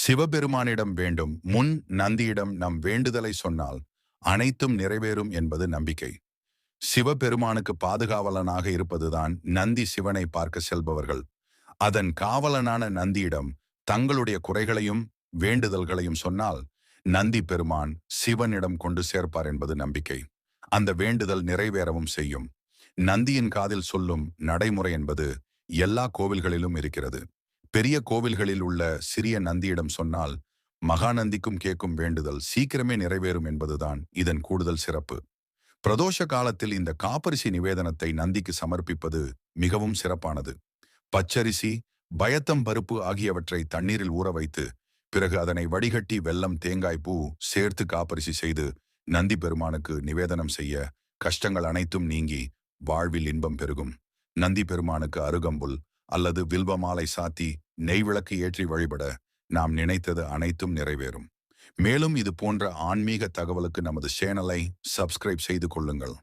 சிவபெருமானிடம் வேண்டும் முன் நந்தியிடம் நம் வேண்டுதலை சொன்னால் அனைத்தும் நிறைவேறும் என்பது நம்பிக்கை. சிவபெருமானுக்கு பாதுகாவலனாக இருப்பதுதான் நந்தி சிவனை பார்க்க செல்பவர்கள். அதன் காவலனான நந்தியிடம் தங்களுடைய குறைகளையும் வேண்டுதல்களையும் சொன்னால் நந்தி பெருமான் சிவனிடம் கொண்டு சேர்ப்பார் என்பது நம்பிக்கை. அந்த வேண்டுதல் நிறைவேறவும் செய்யும். நந்தியின் காதில் சொல்லும் நடைமுறை என்பது எல்லா கோவில்களிலும் இருக்கிறது. பெரிய கோவில்களில் உள்ள சிறிய நந்தியிடம் சொன்னால் மகாநந்திக்கும் கேட்கும் வேண்டுதல் சீக்கிரமே நிறைவேறும் என்பதுதான் இதன் கூடுதல் சிறப்பு. பிரதோஷ காலத்தில் இந்த காப்பரிசி நிவேதனத்தை நந்திக்கு சமர்ப்பிப்பது மிகவும் சிறப்பானது. பச்சரிசி பயத்தம் பருப்பு ஆகியவற்றை தண்ணீரில் ஊற வைத்து பிறகு அதனை வடிகட்டி வெல்லம் தேங்காய் பூ சேர்த்து காப்பரிசி செய்து நந்தி பெருமானுக்கு நிவேதனம் செய்ய கஷ்டங்கள் அனைத்தும் நீங்கி வாழ்வில் இன்பம் பெருகும். நந்தி பெருமானுக்கு அருகம்புல் அல்லது வில்வமாலை சாத்தி நெய் விளக்கு ஏற்றி வழிபட நாம் நினைத்தது அனைத்தும் நிறைவேறும். மேலும் இது போன்ற ஆன்மீக தகவலுக்கு நமது சேனலை சப்ஸ்கிரைப் செய்து கொள்ளுங்கள்.